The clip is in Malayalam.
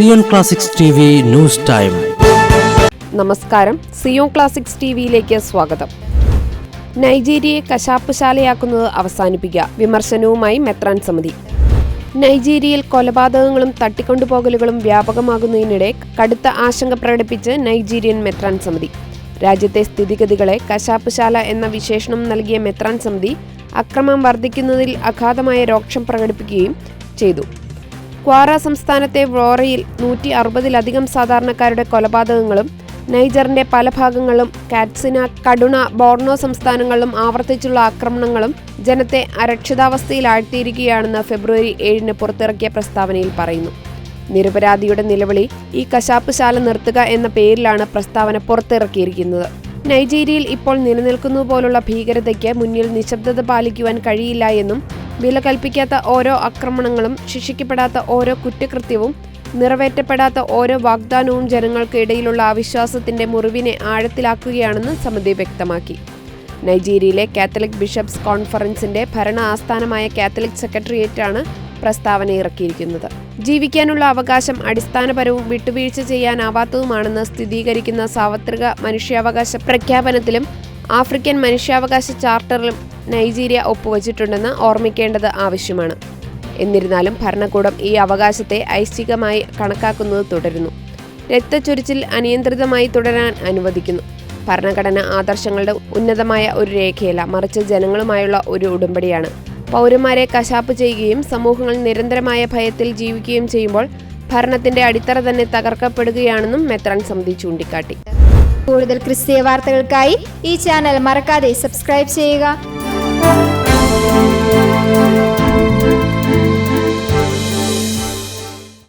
Zion classics T news time നമസ്കാരം. സിയോൺ ക്ലാസിക്സ് ടി വിയിലേക്ക് സ്വാഗതം. നൈജീരിയയെ കശാപ്പുശാലയാക്കുന്നത് അവസാനിപ്പിക്കുക. വിമർശനവുമായി മെത്രാൻ സമിതി. നൈജീരിയയിൽ കൊലപാതകങ്ങളും തട്ടിക്കൊണ്ടുപോകലുകളും വ്യാപകമാകുന്നതിനിടെ കടുത്ത ആശങ്ക പ്രകടിപ്പിച്ച് നൈജീരിയൻ മെത്രാൻ സമിതി. രാജ്യത്തെ സ്ഥിതിഗതികളെ കശാപ്പുശാല എന്ന വിശേഷണം നൽകിയ മെത്രാൻ സമിതി അക്രമം വർദ്ധിക്കുന്നതിൽ അഗാധമായ രോക്ഷം പ്രകടിപ്പിക്കുകയും ചെയ്തു. ക്വാറ സംസ്ഥാനത്തെ വ്ലോറയിൽ നൂറ്റി അറുപതിലധികം സാധാരണക്കാരുടെ കൊലപാതകങ്ങളും നൈജറിന്റെ പല ഭാഗങ്ങളും കാറ്റ്സിന കടുണ ബോർണോ സംസ്ഥാനങ്ങളിലും ആവർത്തിച്ചുള്ള ആക്രമണങ്ങളും ജനത്തെ അരക്ഷിതാവസ്ഥയിലാഴ്ത്തിയിരിക്കുകയാണെന്ന് ഫെബ്രുവരി ഏഴിന് പുറത്തിറക്കിയ പ്രസ്താവനയിൽ പറയുന്നു. നിരപരാധിയുടെ നിലവിളി ഈ കശാപ്പുശാല നിർത്തുക എന്ന പേരിലാണ് പ്രസ്താവന പുറത്തിറക്കിയിരിക്കുന്നത്. നൈജീരിയയിൽ ഇപ്പോൾ നിലനിൽക്കുന്നതുപോലുള്ള ഭീകരതയ്ക്ക് മുന്നിൽ നിശബ്ദത പാലിക്കുവാൻ കഴിയില്ല എന്നും വില കൽപ്പിക്കാത്ത ഓരോ ആക്രമണങ്ങളും ശിക്ഷിക്കപ്പെടാത്ത ഓരോ കുറ്റകൃത്യവും നിറവേറ്റപ്പെടാത്ത ഓരോ വാഗ്ദാനവും ജനങ്ങൾക്ക് ഇടയിലുള്ള അവിശ്വാസത്തിന്റെ മുറിവിനെ ആഴത്തിലാക്കുകയാണെന്ന് സമിതി വ്യക്തമാക്കി. നൈജീരിയയിലെ കാത്തലിക് ബിഷപ്സ് കോൺഫറൻസിന്റെ ഭരണ ആസ്ഥാനമായ കാത്തലിക് സെക്രട്ടേറിയറ്റാണ് പ്രസ്താവന ഇറക്കിയിരിക്കുന്നത്. ജീവിക്കാനുള്ള അവകാശം അടിസ്ഥാനപരവും വിട്ടുവീഴ്ച ചെയ്യാനാവാത്തതുമാണെന്ന് സ്ഥിരീകരിക്കുന്ന സാർവത്രിക മനുഷ്യാവകാശ പ്രഖ്യാപനത്തിലും ആഫ്രിക്കൻ മനുഷ്യാവകാശ ചാർട്ടറിലും നൈജീരിയ ഒപ്പുവച്ചിട്ടുണ്ടെന്ന് ഓർമ്മിക്കേണ്ടത് ആവശ്യമാണ്. എന്നിരുന്നാലും ഭരണകൂടം ഈ അവകാശത്തെ ഐച്ഛികമായി കണക്കാക്കുന്നത് തുടരുന്നു. രക്തച്ചൊരിച്ചിൽ അനിയന്ത്രിതമായി തുടരാൻ അനുവദിക്കുന്നു. ഭരണഘടന ആദർശങ്ങളുടെ ഉന്നതമായ ഒരു രേഖയല്ല മറിച്ച് ജനങ്ങളുമായുള്ള ഒരു ഉടമ്പടിയാണ്. പൗരന്മാരെ കശാപ്പ് ചെയ്യുകയും സമൂഹങ്ങൾ നിരന്തരമായ ഭയത്തിൽ ജീവിക്കുകയും ചെയ്യുമ്പോൾ ഭരണത്തിന്റെ അടിത്തറ തന്നെ തകർക്കപ്പെടുകയാണെന്നും മെത്രാൻ സമിതി ചൂണ്ടിക്കാട്ടി. കൂടുതൽ ക്രിസ്തീയ വാർത്തകൾക്കായി ഈ ചാനൽ മറക്കാതെ സബ്സ്ക്രൈബ് ചെയ്യുക. 啊。